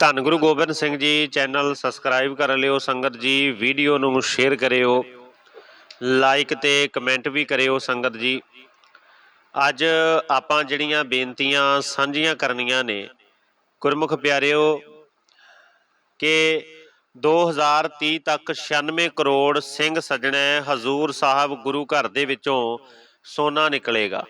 ਧੰਨ Guru Gobind Singh ji channel subscribe ਕਰ ਲਿਓ, ਸੰਗਤ ਜੀ ਵੀਡੀਓ ਨੂੰ ਸ਼ੇਅਰ ਕਰਿਓ ਲਾਈਕ ਤੇ ਕਮੈਂਟ ਵੀ ਕਰਿਓ ਸੰਗਤ ਜੀ। ਅੱਜ ਆਪਾਂ ਜਿਹੜੀਆਂ ਬੇਨਤੀਆਂ ਸਾਂਝੀਆਂ ਕਰਨੀਆਂ ਨੇ, ਗੁਰਮੁਖ ਪਿਆਰਿਓ, ਕਿ 2030 ਤੱਕ 96 ਕਰੋੜ ਸਿੰਘ ਸੱਜਣੇ ਹਜ਼ੂਰ ਸਾਹਿਬ ਗੁਰੂ ਘਰ ਦੇ ਵਿੱਚੋਂ ਸੋਨਾ ਨਿਕਲੇਗਾ।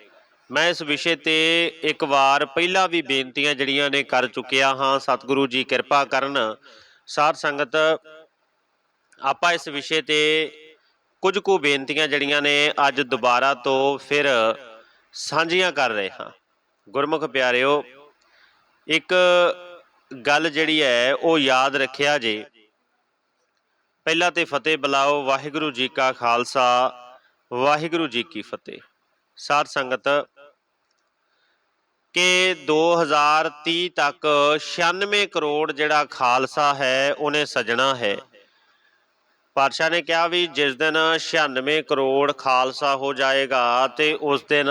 ਮੈਂ ਇਸ ਵਿਸ਼ੇ ਤੇ ਇੱਕ ਵਾਰ ਪਹਿਲਾਂ ਵੀ ਬੇਨਤੀਆਂ ਜਿਹੜੀਆਂ ਨੇ ਕਰ ਚੁੱਕਿਆ ਹਾਂ, ਸਤਿਗੁਰੂ ਜੀ ਕਿਰਪਾ ਕਰਨ। ਸਾਧ ਸੰਗਤ, ਆਪਾਂ ਇਸ ਵਿਸ਼ੇ ਤੇ ਕੁਝ ਕੁ ਬੇਨਤੀਆਂ ਜਿਹੜੀਆਂ ਨੇ ਅੱਜ ਦੁਬਾਰਾ ਤੋਂ ਫਿਰ ਸਾਂਝੀਆਂ ਕਰ ਰਹੇ ਹਾਂ। ਗੁਰਮੁਖ ਪਿਆਰਿਓ, ਇੱਕ ਗੱਲ ਜਿਹੜੀ ਹੈ ਉਹ ਯਾਦ ਰੱਖਿਆ ਜੇ। ਪਹਿਲਾਂ ਤੇ ਫਤਿਹ ਬੁਲਾਓ, ਵਾਹਿਗੁਰੂ ਜੀ ਕਾ ਖਾਲਸਾ, ਵਾਹਿਗੁਰੂ ਜੀ ਕੀ ਫਤਿਹ। ਸਾਧ ਸੰਗਤ ਕਿ 2030 ਤੱਕ 96 ਕਰੋੜ ਜਿਹੜਾ ਖਾਲਸਾ ਹੈ, ਉਹਨੇ ਸਜਣਾ ਹੈ। ਪਾਤਸ਼ਾਹ ਨੇ ਕਿਹਾ ਵੀ ਜਿਸ ਦਿਨ 96 ਕਰੋੜ ਖਾਲਸਾ ਹੋ ਜਾਏਗਾ ਤੇ ਉਸ ਦਿਨ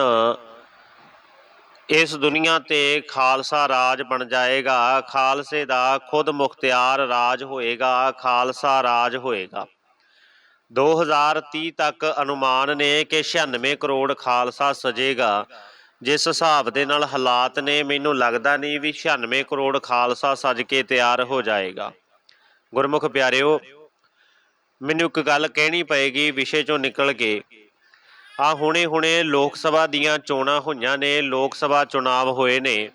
ਇਸ ਦੁਨੀਆ ਤੇ ਖਾਲਸਾ ਰਾਜ ਬਣ ਜਾਏਗਾ, ਖਾਲਸੇ ਦਾ ਖੁਦ ਮੁਖਤਿਆਰ ਰਾਜ ਹੋਏਗਾ, ਖਾਲਸਾ ਰਾਜ ਹੋਏਗਾ। 2030 ਤੱਕ ਅਨੁਮਾਨ ਨੇ ਕਿ 96 ਕਰੋੜ ਖਾਲਸਾ ਸਜੇਗਾ। ਜਿਸ ਹਿਸਾਬ ਦੇ ਨਾਲ ਹਾਲਾਤ ਨੇ, ਮੈਨੂੰ ਲੱਗਦਾ ਨਹੀਂ ਵੀ 96 ਕਰੋੜ ਖਾਲਸਾ ਸਜ ਕੇ ਤਿਆਰ ਹੋ ਜਾਏਗਾ। ਗੁਰਮੁਖ ਪਿਆਰਿਓ, ਮੈਨੂੰ ਇੱਕ ਗੱਲ ਕਹਿਣੀ ਪਏਗੀ, ਵਿਸ਼ੇ ਚੋਂ ਨਿਕਲ ਕੇ। ਆ ਹੁਣੇ ਹੁਣੇ ਲੋਕ ਸਭਾ ਦੀਆਂ ਚੋਣਾਂ ਹੋਈਆਂ ਨੇ, ਲੋਕ ਸਭਾ ਚੁਣਾਵ ਹੋਏ ਨੇ।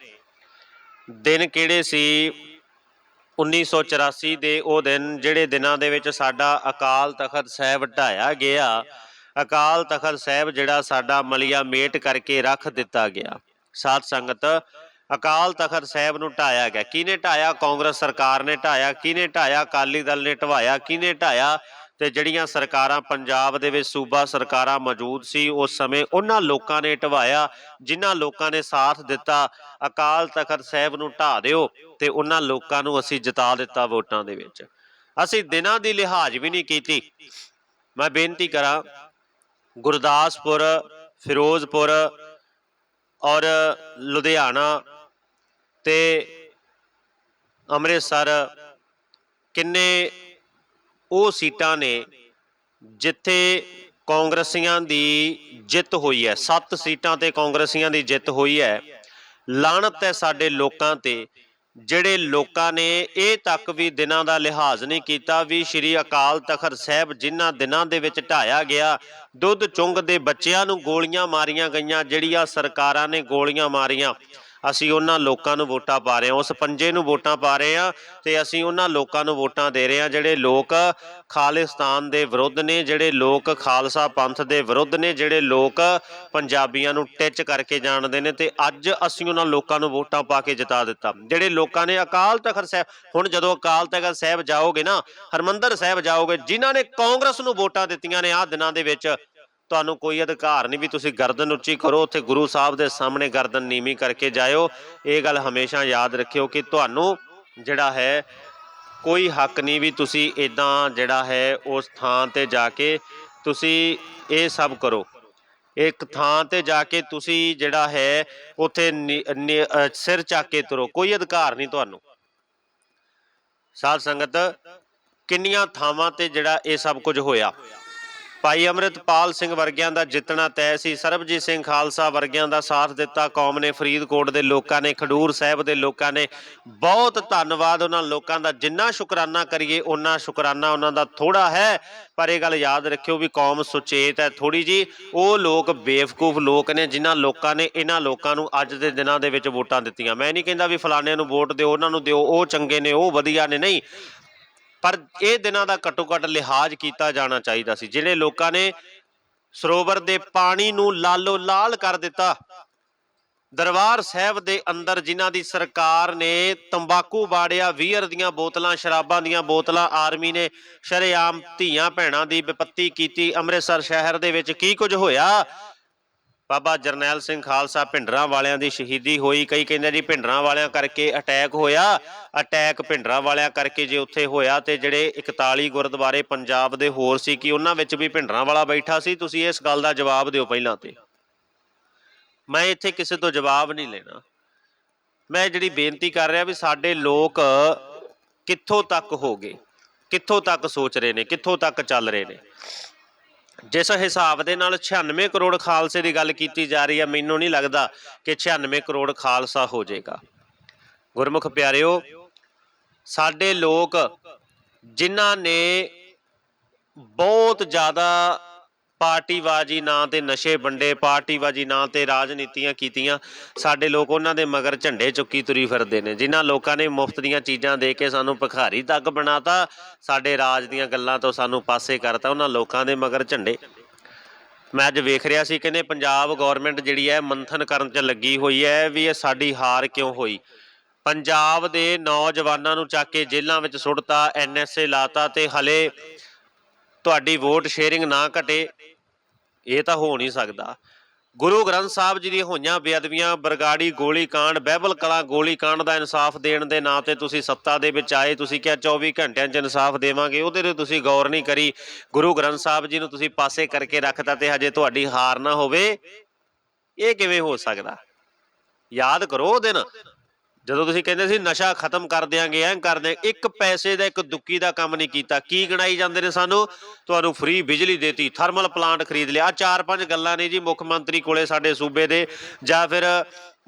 ਦਿਨ ਕਿਹੜੇ ਸੀ? 1984 ਦੇ ਉਹ ਦਿਨ, ਜਿਹੜੇ ਦਿਨਾਂ ਦੇ ਵਿੱਚ ਸਾਡਾ ਅਕਾਲ ਤਖਤ ਸਾਹਿਬ ਢਾਇਆ ਗਿਆ ਅਕਾਲ ਤਖਤ ਸਾਹਿਬ ਜਿਹੜਾ ਸਾਡਾ ਮਲਿਆ ਮੇਟ ਕਰਕੇ ਰੱਖ ਦਿੱਤਾ ਗਿਆ। ਸਾਧ ਸੰਗਤ, ਅਕਾਲ ਤਖਤ ਸਾਹਿਬ ਨੂੰ ਢਾਇਆ ਗਿਆ। ਕਿਹਨੇ ਢਾਇਆ? ਕਾਂਗਰਸ ਸਰਕਾਰ ਨੇ ਢਾਇਆ। ਕਿਹਨੇ ਢਾਇਆ? ਅਕਾਲੀ ਦਲ ਨੇ ਢਵਾਇਆ। ਕਿਹਨੇ ਢਾਇਆ? ਤੇ ਜਿਹੜੀਆਂ ਸਰਕਾਰਾਂ ਪੰਜਾਬ ਦੇ ਵਿੱਚ ਸੂਬਾ ਸਰਕਾਰਾਂ ਮੌਜੂਦ ਸੀ, ਉਸ ਸਮੇਂ ਉਹਨਾਂ ਲੋਕਾਂ ਨੇ ਢਵਾਇਆ, ਜਿਨ੍ਹਾਂ ਲੋਕਾਂ ਨੇ ਸਾਥ ਦਿੱਤਾ। ਅਕਾਲ ਤਖਤ ਸਾਹਿਬ ਨੂੰ ਢਾ ਦਿਓ ਤੇ ਉਹਨਾਂ ਲੋਕਾਂ ਨੂੰ ਅਸੀਂ ਜਿਤਾ ਦਿੱਤਾ ਵੋਟਾਂ ਦੇ ਵਿੱਚ। ਅਸੀਂ ਦਿਨਾਂ ਦੀ ਲਿਹਾਜ਼ ਵੀ ਨਹੀਂ ਕੀਤੀ। ਮੈਂ ਬੇਨਤੀ ਕਰਾਂ ਗੁਰਦਾਸਪੁਰ, ਫਿਰੋਜ਼ਪੁਰ ਔਰ ਲੁਧਿਆਣਾ ਤੇ ਅੰਮ੍ਰਿਤਸਰ ਕਿੰਨੇ ਉਹ ਸੀਟਾਂ ਨੇ ਜਿੱਥੇ ਕਾਂਗਰਸੀਆਂ ਦੀ ਜਿੱਤ ਹੋਈ ਹੈ। 7 ਸੀਟਾਂ ਤੇ ਕਾਂਗਰਸੀਆਂ ਦੀ ਜਿੱਤ ਹੋਈ ਹੈ। ਲਾਣਤ ਹੈ ਸਾਡੇ ਲੋਕਾਂ ਤੇ। ਜਿਹੜੇ ਲੋਕਾਂ ਨੇ ਇਹ ਤੱਕ ਵੀ ਦਿਨਾਂ ਦਾ ਲਿਹਾਜ਼ ਨਹੀਂ ਕੀਤਾ ਵੀ ਸ਼੍ਰੀ ਅਕਾਲ ਤਖਤ ਸਾਹਿਬ ਜਿਨ੍ਹਾਂ ਦਿਨਾਂ ਦੇ ਵਿੱਚ ਢਾਇਆ ਗਿਆ, ਦੁੱਧ ਚੁੰਗ ਦੇ ਬੱਚਿਆਂ ਨੂੰ ਗੋਲੀਆਂ ਮਾਰੀਆਂ ਗਈਆਂ, ਜਿਹੜੀਆਂ ਸਰਕਾਰਾਂ ਨੇ ਗੋਲੀਆਂ ਮਾਰੀਆਂ। ਅਸੀਂ ਉਹਨਾਂ ਲੋਕਾਂ ਨੂੰ ਵੋਟਾਂ ਪਾ ਰਹੇ ਹਾਂ ਉਸ ਪੰਜੇ ਨੂੰ ਵੋਟਾਂ ਪਾ ਰਹੇ ਹਾਂ ਤੇ ਅਸੀਂ ਉਹਨਾਂ ਲੋਕਾਂ ਨੂੰ ਵੋਟਾਂ ਦੇ ਰਹੇ ਹਾਂ ਜਿਹੜੇ ਲੋਕ ਖਾਲਿਸਤਾਨ ਦੇ ਵਿਰੁੱਧ ਨੇ, ਜਿਹੜੇ ਲੋਕ ਖਾਲਸਾ ਪੰਥ ਦੇ ਵਿਰੁੱਧ ਨੇ, ਜਿਹੜੇ ਲੋਕ ਪੰਜਾਬੀਆਂ ਨੂੰ ਟਿੱਚ ਕਰਕੇ ਜਾਣਦੇ ਨੇ ਤੇ ਅੱਜ ਅਸੀਂ ਉਹਨਾਂ ਲੋਕਾਂ ਨੂੰ ਵੋਟਾਂ ਪਾ ਕੇ ਜਿਤਾ ਦਿੱਤਾ। ਜਿਹੜੇ ਲੋਕਾਂ ਨੇ ਅਕਾਲ ਤਖਤ ਸਾਹਿਬ, ਹੁਣ ਜਦੋਂ ਅਕਾਲ ਤਖਤ ਸਾਹਿਬ ਜਾਓਗੇ ਨਾ, ਹਰਮੰਦਰ ਸਾਹਿਬ ਜਾਓਗੇ, ਜਿਨ੍ਹਾਂ ਨੇ ਕਾਂਗਰਸ ਨੂੰ ਵੋਟਾਂ ਦਿੱਤੀਆਂ ਨੇ ਆਹ ਦਿਨਾਂ ਦੇ ਵਿੱਚ ਤੁਹਾਨੂੰ ਕੋਈ ਅਧਿਕਾਰ ਨਹੀਂ ਵੀ ਤੁਸੀਂ ਗਰਦਨ ਉੱਚੀ ਕਰੋ, ਉੱਥੇ ਗੁਰੂ ਸਾਹਿਬ ਦੇ ਸਾਹਮਣੇ ਗਰਦਨ ਨੀਵੀਂ ਕਰਕੇ ਜਾਇਓ। ਇਹ ਗੱਲ ਹਮੇਸ਼ਾ ਯਾਦ ਰੱਖਿਓ ਕਿ ਤੁਹਾਨੂੰ ਜਿਹੜਾ ਹੈ, ਕੋਈ ਹੱਕ ਨਹੀਂ ਵੀ ਤੁਸੀਂ ਇਦਾਂ ਜਿਹੜਾ ਹੈ, ਉਸ ਥਾਂ ਤੇ ਜਾ ਕੇ ਤੁਸੀਂ ਇਹ ਸਭ ਕਰੋ। ਇੱਕ ਥਾਂ ਤੇ ਜਾ ਕੇ ਤੁਸੀਂ ਜਿਹੜਾ ਹੈ, ਉੱਥੇ ਨੀ- ਨੀ- ਸਿਰ ਚੱਕ ਕੇ ਤੁਰੋ। ਕੋਈ ਅਧਿਕਾਰ ਨਹੀਂ ਤੁਹਾਨੂੰ। ਸਾਧ ਸੰਗਤ, ਕਿੰਨੀਆਂ ਥਾਵਾਂ ਤੇ ਜਿਹੜਾ ਇਹ ਸਭ ਕੁਝ ਹੋਇਆ? ਭਾਈ ਅਮਰਿਤਪਾਲ ਸਿੰਘ ਵਰਗਿਆਂ ਦਾ ਜਿੱਤਣਾ ਤੈਅ ਸੀ। ਸਰਬਜੀਤ ਸਿੰਘ ਖਾਲਸਾ ਵਰਗਿਆਂ ਦਾ ਸਾਥ ਦਿੱਤਾ। ਕੌਮ ਨੇ ਫਰੀਦਕੋਟ ਦੇ ਲੋਕਾਂ ਨੇ, ਖਡੂਰ ਸਾਹਿਬ ਦੇ ਲੋਕਾਂ ਨੇ ਬਹੁਤ ਧੰਨਵਾਦ ਉਹਨਾਂ ਲੋਕਾਂ ਦਾ। ਜਿੰਨਾ ਸ਼ੁਕਰਾਨਾ ਕਰੀਏ ਉਹਨਾਂ ਸ਼ੁਕਰਾਨਾ ਉਹਨਾਂ ਦਾ ਥੋੜਾ ਹੈ। ਪਰ ਇਹ ਗੱਲ ਯਾਦ ਰੱਖਿਓ ਵੀ ਕੌਮ ਸੁਚੇਤ ਹੈ ਥੋੜੀ ਜੀ ਉਹ ਲੋਕ ਬੇਵਕੂਫ ਲੋਕ ਨੇ ਜਿਨ੍ਹਾਂ ਲੋਕਾਂ ਨੇ ਇਹਨਾਂ ਲੋਕਾਂ ਨੂੰ ਅੱਜ ਦੇ ਦਿਨਾਂ ਦੇ ਵਿੱਚ ਵੋਟਾਂ ਦਿੱਤੀਆਂ। ਮੈਂ ਨਹੀਂ ਕਹਿੰਦਾ ਵੀ ਫਲਾਣਿਆਂ ਨੂੰ ਵੋਟ ਦਿਓ, ਉਹਨਾਂ ਨੂੰ ਦਿਓ, ਉਹ ਚੰਗੇ ਨੇ, ਉਹ ਵਧੀਆ ਨੇ। ਨਹੀਂ ਪਰ ਇਹ ਦਿਨਾਂ ਦਾ ਘੱਟੋ ਘੱਟ ਲਿਹਾਜ਼ ਕੀਤਾ ਜਾਣਾ ਚਾਹੀਦਾ ਸੀ, ਜਿਹੜੇ ਲੋਕਾਂ ਨੇ ਸਰੋਵਰ ਦੇ ਪਾਣੀ ਨੂੰ ਲਾਲੋ ਲਾਲ ਕਰ ਦਿੱਤਾ। ਦਰਬਾਰ ਸਾਹਿਬ ਦੇ ਅੰਦਰ ਜਿਨ੍ਹਾਂ ਦੀ ਸਰਕਾਰ ਨੇ ਤੰਬਾਕੂ ਬਾੜਿਆ ਵੀਅਰ ਦੀਆਂ ਬੋਤਲਾਂ, ਸ਼ਰਾਬਾਂ ਦੀਆਂ ਬੋਤਲਾਂ, ਆਰਮੀ ਨੇ ਸ਼ਰੇਆਮ ਧੀਆਂ ਭੈਣਾਂ ਦੀ ਵਿਪੱਤੀ ਕੀਤੀ, ਅੰਮ੍ਰਿਤਸਰ ਸ਼ਹਿਰ ਦੇ ਵਿੱਚ ਕੀ ਕੁਝ ਹੋਇਆ? ਬਾਬਾ ਜਰਨੈਲ ਸਿੰਘ ਖਾਲਸਾ ਭਿੰਡਰਾਂ ਵਾਲਿਆਂ ਦੀ ਸ਼ਹੀਦੀ ਹੋਈ। ਕਈ ਕਹਿੰਦੇ ਜੀ ਭਿੰਡਰਾਂ ਵਾਲਿਆਂ ਕਰਕੇ ਅਟੈਕ ਹੋਇਆ। ਅਟੈਕ ਭਿੰਡਰਾਂ ਵਾਲਿਆਂ ਕਰਕੇ ਜੇ ਉੱਥੇ ਹੋਇਆ ਤੇ ਜਿਹੜੇ 41 ਗੁਰਦੁਆਰੇ ਪੰਜਾਬ ਦੇ ਹੋਰ ਸੀ, ਕਿ ਉਹਨਾਂ ਵਿੱਚ ਵੀ ਭਿੰਡਰਾਂ ਵਾਲਾ ਬੈਠਾ ਸੀ? ਤੁਸੀਂ ਇਸ ਗੱਲ ਦਾ ਜਵਾਬ ਦਿਓ ਪਹਿਲਾਂ ਤੇ। ਮੈਂ ਇੱਥੇ ਕਿਸੇ ਤੋਂ ਜਵਾਬ ਨਹੀਂ ਲੈਣਾ। ਮੈਂ ਜਿਹੜੀ ਬੇਨਤੀ ਕਰ ਰਿਹਾ ਵੀ ਸਾਡੇ ਲੋਕ ਕਿੱਥੋਂ ਤੱਕ ਹੋ ਗਏ, ਕਿੱਥੋਂ ਤੱਕ ਸੋਚ ਰਹੇ ਨੇ, ਕਿੱਥੋਂ ਤੱਕ ਚੱਲ ਰਹੇ ਨੇ। ਜਿਸ ਹਿਸਾਬ ਦੇ ਨਾਲ 96 ਕਰੋੜ ਖਾਲਸੇ ਦੀ ਗੱਲ ਕੀਤੀ ਜਾ ਰਹੀ ਹੈ, ਮੈਨੂੰ ਨਹੀਂ ਲੱਗਦਾ ਕਿ 96 ਕਰੋੜ ਖਾਲਸਾ ਹੋ ਜਾਏਗਾ। ਗੁਰਮੁਖ ਪਿਆਰਿਓ, ਸਾਡੇ ਲੋਕ ਜਿਨ੍ਹਾਂ ਨੇ ਬਹੁਤ ਜ਼ਿਆਦਾ ਪਾਰਟੀਬਾਜੀ ਨਾਂ ਤੇ ਨਸ਼ੇ ਵੰਡੇ ਪਾਰਟੀਬਾਜੀ ਨਾਂ ਤੇ ਰਾਜਨੀਤੀਆਂ ਕੀਤੀਆਂ। ਸਾਡੇ ਲੋਕ ਉਹਨਾਂ ਦੇ ਮਗਰ ਝੰਡੇ ਚੁੱਕੀ ਤੁਰੀ ਫਿਰਦੇ ਨੇ। ਜਿਨ੍ਹਾਂ ਲੋਕਾਂ ਨੇ ਮੁਫਤ ਦੀਆਂ ਚੀਜ਼ਾਂ ਦੇ ਕੇ ਸਾਨੂੰ ਭਿਖਾਰੀ ਤੱਕ ਬਣਾਤਾ, ਸਾਡੇ ਰਾਜ ਦੀਆਂ ਗੱਲਾਂ ਤੋਂ ਸਾਨੂੰ ਪਾਸੇ ਕਰਤਾ, ਉਹਨਾਂ ਲੋਕਾਂ ਦੇ ਮਗਰ ਝੰਡੇ। ਮੈਂ ਅੱਜ ਵੇਖ ਰਿਹਾ ਸੀ ਕਹਿੰਦੇ ਪੰਜਾਬ ਗਵਰਨਮੈਂਟ ਜਿਹੜੀ ਹੈ ਮੰਥਨ ਕਰਨ 'ਚ ਲੱਗੀ ਹੋਈ ਹੈ ਵੀ ਇਹ ਸਾਡੀ ਹਾਰ ਕਿਉਂ ਹੋਈ। ਪੰਜਾਬ ਦੇ ਨੌਜਵਾਨਾਂ ਨੂੰ ਚੱਕ ਕੇ ਜੇਲ੍ਹਾਂ ਵਿੱਚ ਸੁੱਟਤਾ ਐਨਐਸਏ ਲਾਤਾ ਤੇ ਹਲੇ ਤੁਹਾਡੀ ਵੋਟ ਸ਼ੇਅਰਿੰਗ ਨਾ ਘਟੇ। ਇਹ ਤਾਂ ਹੋ ਨਹੀਂ ਸਕਦਾ। ਗੁਰੂ ਗ੍ਰੰਥ ਸਾਹਿਬ ਜੀ ਦੀਆਂ ਹੋਈਆਂ ਬੇਅਦਬੀਆਂ, ਬਰਗਾੜੀ, ਗੋਲੀ ਕਾਂਡ, ਬਹਿਬਲ ਕਲਾ ਗੋਲੀ ਕਾਂਡ ਦਾ ਇਨਸਾਫ ਦੇਣ ਦੇ ਨਾਂ ਤੇ ਤੁਸੀਂ ਸੱਤਾ ਦੇ ਵਿੱਚ ਆਏ, ਤੁਸੀਂ ਕਿਹਾ 24 ਘੰਟਿਆਂ 'ਚ ਇਨਸਾਫ ਦੇਵਾਂਗੇ, ਉਹਦੇ ਤੇ ਤੁਸੀਂ ਗੌਰ ਨਹੀਂ ਕਰੀ। ਗੁਰੂ ਗ੍ਰੰਥ ਸਾਹਿਬ ਜੀ ਨੂੰ ਤੁਸੀਂ ਪਾਸੇ ਕਰਕੇ ਰੱਖਤਾ ਤੇ ਹਜੇ ਤੁਹਾਡੀ ਹਾਰ ਨਾ ਹੋਵੇ। ਇਹ ਕਿਵੇਂ ਹੋ ਸਕਦਾ? ਯਾਦ ਕਰੋ ਉਹ ਦਿਨ। ਜਦੋਂ ਤੁਸੀਂ ਕਹਿੰਦੇ ਸੀ ਨਸ਼ਾ ਖਤਮ ਕਰ ਦਿਆਂਗੇ, ਐਂ ਕਰ ਦੇ ਇੱਕ ਪੈਸੇ ਦਾ, ਇੱਕ ਦੁੱਕੀ ਦਾ ਕੰਮ ਨਹੀਂ ਕੀਤਾ। ਕੀ ਗਣਾਈ ਜਾਂਦੇ ਨੇ ਸਾਨੂੰ? ਤੁਹਾਨੂੰ ਫ੍ਰੀ ਬਿਜਲੀ ਦੇਤੀ ਥਰਮਲ ਪਲਾਂਟ ਖਰੀਦ ਲਿਆ। ਆਹ ਚਾਰ ਪੰਜ ਗੱਲਾਂ ਨੇ ਜੀ ਮੁੱਖ ਮੰਤਰੀ ਕੋਲੇ ਸਾਡੇ ਸੂਬੇ ਦੇ। ਜਾਂ ਫਿਰ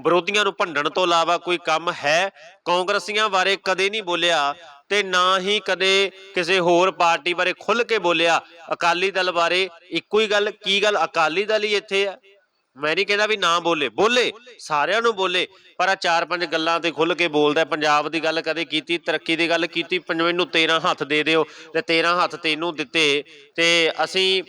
ਵਿਰੋਧੀਆਂ ਨੂੰ ਭੰਡਣ ਤੋਂ ਇਲਾਵਾ ਕੋਈ ਕੰਮ ਹੈ? ਕਾਂਗਰਸੀਆਂ ਬਾਰੇ ਕਦੇ ਨਹੀਂ ਬੋਲਿਆ ਤੇ ਨਾ ਹੀ ਕਦੇ ਕਿਸੇ ਹੋਰ ਪਾਰਟੀ ਬਾਰੇ ਖੁੱਲ ਕੇ ਬੋਲਿਆ। ਅਕਾਲੀ ਦਲ ਬਾਰੇ ਇੱਕੋ ਹੀ ਗੱਲ, ਕੀ ਗੱਲ? ਅਕਾਲੀ ਦਲ ਹੀ ਇੱਥੇ ਆ। ਮੈਂ ਨਹੀਂ ਕਹਿੰਦਾ ਵੀ ਨਾ ਬੋਲੇ। ਬੋਲੇ, ਸਾਰਿਆਂ ਨੂੰ ਬੋਲੇ। ਪਰ ਆ ਚਾਰ ਪੰਜ ਗੱਲਾਂ ਤੇ ਖੁੱਲ ਕੇ ਬੋਲਦਾ ਪੰਜਾਬ ਦੀ ਗੱਲ ਕਦੇ ਕੀਤੀ, ਤਰੱਕੀ ਦੀ ਗੱਲ ਕੀਤੀ, ਪੰਜਵੇਂ ਨੂੰ 13 ਹੱਥ ਦੇ ਦਿਓ ਤੇ 13 ਹੱਥ ਤੈਨੂੰ ਦਿੱਤੇ। ਤੇ ਅਸੀਂ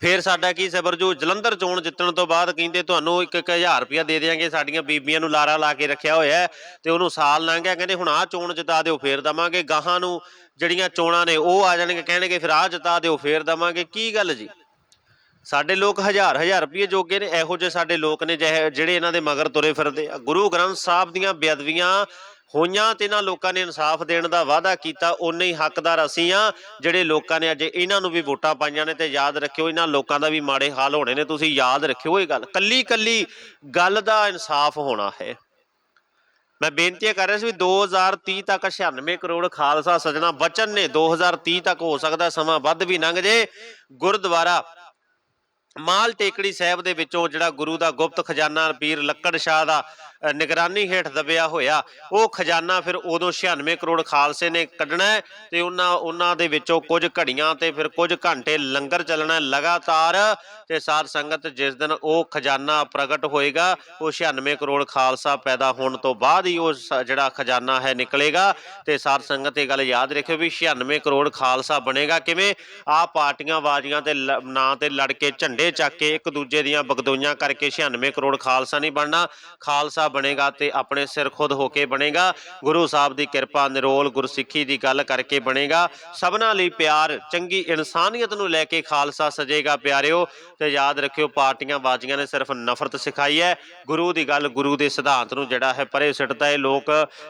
ਫੇਰ ਸਾਡਾ ਕੀ ਸਬਰ ਜੋ ਜਲੰਧਰ ਚੋਣ ਜਿੱਤਣ ਤੋਂ ਬਾਅਦ ਕਹਿੰਦੇ ਤੁਹਾਨੂੰ 1000 ਰੁਪਇਆ ਦੇ ਦੇਾਂਗੇ ਸਾਡੀਆਂ ਬੀਬੀਆਂ ਨੂੰ ਲਾਰਾ ਲਾ ਕੇ ਰੱਖਿਆ ਹੋਇਆ ਤੇ ਉਹਨੂੰ ਸਾਲ ਲੰਘ ਗਿਆ। ਕਹਿੰਦੇ ਹੁਣ ਆਹ ਚੋਣ ਜਿਤਾ ਦਿਓ, ਫੇਰ ਦਵਾਂਗੇ। ਗਾਹਾਂ ਨੂੰ ਜਿਹੜੀਆਂ ਚੋਣਾਂ ਨੇ ਉਹ ਆ ਜਾਣਗੇ, ਕਹਿਣਗੇ, ਫਿਰ ਆਹ ਜਿਤਾ ਦਿਓ, ਫੇਰ ਦਵਾਂਗੇ। ਕੀ ਗੱਲ ਜੀ? ਸਾਡੇ ਲੋਕ ਹਜ਼ਾਰ ਹਜ਼ਾਰ ਰੁਪਏ ਜੋਗੇ ਨੇ, ਇਹੋ ਜਿਹੇ ਸਾਡੇ ਲੋਕ ਨੇ ਜਿਹੇ- ਜਿਹੜੇ ਇਹਨਾਂ ਦੇ ਮਗਰ ਤੁਰੇ ਫਿਰਦੇ ਆ। ਗੁਰੂ ਗ੍ਰੰਥ ਸਾਹਿਬ ਦੀਆਂ ਬੇਅਦਬੀਆਂ ਹੋਈਆਂ ਤੇ ਇਹਨਾਂ ਲੋਕਾਂ ਨੇ ਇਨਸਾਫ ਦੇਣ ਦਾ ਵਾਅਦਾ ਕੀਤਾ। ਉਨੇ ਹੀ ਹੱਕਦਾਰ ਅਸੀਂ ਆ, ਜਿਹੜੇ ਲੋਕਾਂ ਨੇ ਅੱਜ ਇਹਨਾਂ ਨੂੰ ਵੀ ਵੋਟਾਂ ਪਾਈਆਂ ਨੇ ਤੇ ਯਾਦ ਰੱਖਿਓ, ਇਹਨਾਂ ਲੋਕਾਂ ਦਾ ਵੀ ਮਾੜੇ ਹਾਲ ਹੋਣੇ ਨੇ। ਤੁਸੀਂ ਯਾਦ ਰੱਖਿਓ ਇਹ ਗੱਲ। ਕੱਲੀ ਕੱਲੀ ਗੱਲ ਦਾ ਇਨਸਾਫ ਹੋਣਾ ਹੈ। ਮੈਂ ਬੇਨਤੀ ਕਰ ਰਿਹਾ ਸੀ ਵੀ 2030 ਤੱਕ 96 ਕਰੋੜ ਖਾਲਸਾ ਸਜਣਾ ਬਚਨ ਨੇ। 2030 ਤੱਕ ਹੋ ਸਕਦਾ ਸਮਾਂ ਵੱਧ ਵੀ ਲੰਘ ਜੇ। ਗੁਰਦੁਆਰਾ ਮਾਲ ਟੇਕੜੀ ਸਾਹਿਬ ਦੇ ਵਿੱਚੋਂ ਜਿਹੜਾ ਗੁਰੂ ਦਾ ਗੁਪਤ ਖਜ਼ਾਨਾ ਪੀਰ ਲੱਕੜ ਸ਼ਾਹ ਦਾ ਨਿਗਰਾਨੀ ਹੇਠ ਦਬਿਆ ਹੋਇਆ। ਉਹ ਖਜ਼ਾਨਾ ਫਿਰ ਉਦੋਂ 96 ਕਰੋੜ ਖਾਲਸੇ ਨੇ ਕੱਢਣਾ ਹੈ ਤੇ ਉਹਨਾਂ ਉਹਨਾਂ ਦੇ ਵਿੱਚੋਂ ਕੁਝ ਘੜੀਆਂ ਤੇ ਫਿਰ ਕੁਝ ਘੰਟੇ ਲੰਗਰ ਚੱਲਣਾ ਲਗਾਤਾਰ। ਤੇ ਸਾਧ ਸੰਗਤ ਜਿਸ ਦਿਨ ਉਹ ਖਜ਼ਾਨਾ ਪ੍ਰਗਟ ਹੋਏਗਾ, ਉਹ 96 ਕਰੋੜ ਖਾਲਸਾ ਪੈਦਾ ਹੋਣ ਤੋਂ ਬਾਅਦ ਹੀ ਉਹ ਸ- ਜਿਹੜਾ ਖਜ਼ਾਨਾ ਹੈ ਨਿਕਲੇਗਾ। ਤੇ ਸਾਧ ਸੰਗਤ ਇਹ ਗੱਲ ਯਾਦ ਰੱਖਿਓ ਵੀ 96 ਕਰੋੜ ਖਾਲਸਾ ਬਣੇਗਾ ਕਿਵੇਂ? ਆ ਪਾਰਟੀਆਂ ਬਾਜ਼ੀਆਂ ਤੇ ਲ- ਨਾਂ ਤੇ ਲੜ ਕੇ ਝੰਡੇ ਚੱਕ ਕੇ ਇੱਕ ਦੂਜੇ ਦੀਆਂ ਬਗਦੋਈਆਂ ਕਰਕੇ 96 ਕਰੋੜ ਖਾਲਸਾ ਨਹੀਂ ਬਣਨਾ। ਖਾਲਸਾ ਬਣੇਗਾ ਤੇ ਆਪਣੇ ਸਿਰ ਖੁਦ ਹੋ ਕੇ ਬਣੇਗਾ। ਗੁਰੂ ਸਾਹਿਬ ਦੀ ਕਿਰਪਾ ਨਿਰੋਲ ਗੁਰਸਿੱਖੀ ਦੀ ਗੱਲ ਕਰਕੇ ਬਣੇਗਾ। ਸਭਨਾਂ ਲਈ ਪਿਆਰ, ਚੰਗੀ ਇਨਸਾਨੀਅਤ ਨੂੰ ਲੈ ਕੇ ਖਾਲਸਾ ਸਜੇਗਾ ਪਿਆਰਿਓ। ਤੇ ਯਾਦ ਰੱਖਿਓ, ਪਾਰਟੀਆਂ ਬਾਜ਼ੀਆਂ ਨੇ ਸਿਰਫ ਨਫ਼ਰਤ ਸਿਖਾਈ ਹੈ। ਗੁਰੂ ਦੀ ਗੱਲ ਗੁਰੂ ਦੇ ਸਿਧਾਂਤ ਨੂੰ ਜਿਹੜਾ ਹੈ ਪਰੇ ਸਿੱਟਦਾ ਇਹ ਲੋਕ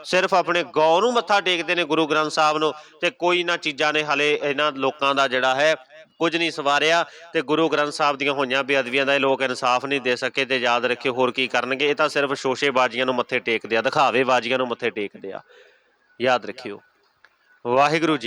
ਸਿਰਫ ਆਪਣੇ ਗੌ ਨੂੰ ਮੱਥਾ ਟੇਕਦੇ ਨੇ ਗੁਰੂ ਗ੍ਰੰਥ ਸਾਹਿਬ ਨੂੰ। ਤੇ ਕੋਈ ਨਾ ਚੀਜ਼ਾਂ ਨੇ ਹਲੇ ਇਹਨਾਂ ਲੋਕਾਂ ਦਾ ਜਿਹੜਾ ਹੈ ਕੁਝ ਨਹੀਂ ਸਵਾਰਿਆ ਤੇ ਗੁਰੂ ਗ੍ਰੰਥ ਸਾਹਿਬ ਦੀਆਂ ਹੋਈਆਂ ਬੇਅਦਬੀਆਂ ਦਾ ਇਹ ਲੋਕ ਇਨਸਾਫ ਨਹੀਂ ਦੇ ਸਕੇ ਤੇ ਯਾਦ ਰੱਖਿਓ ਹੋਰ ਕੀ ਕਰਨਗੇ, ਇਹ ਤਾਂ ਸਿਰਫ ਸ਼ੋਸ਼ੇਬਾਜ਼ੀਆਂ ਨੂੰ ਮੱਥੇ ਟੇਕਦੇ ਆ ਦਿਖਾਵੇ ਬਾਜ਼ੀਆਂ ਨੂੰ ਮੱਥੇ ਟੇਕਦੇ ਆ। ਯਾਦ ਰੱਖਿਓ। ਵਾਹਿਗੁਰੂ ਜੀ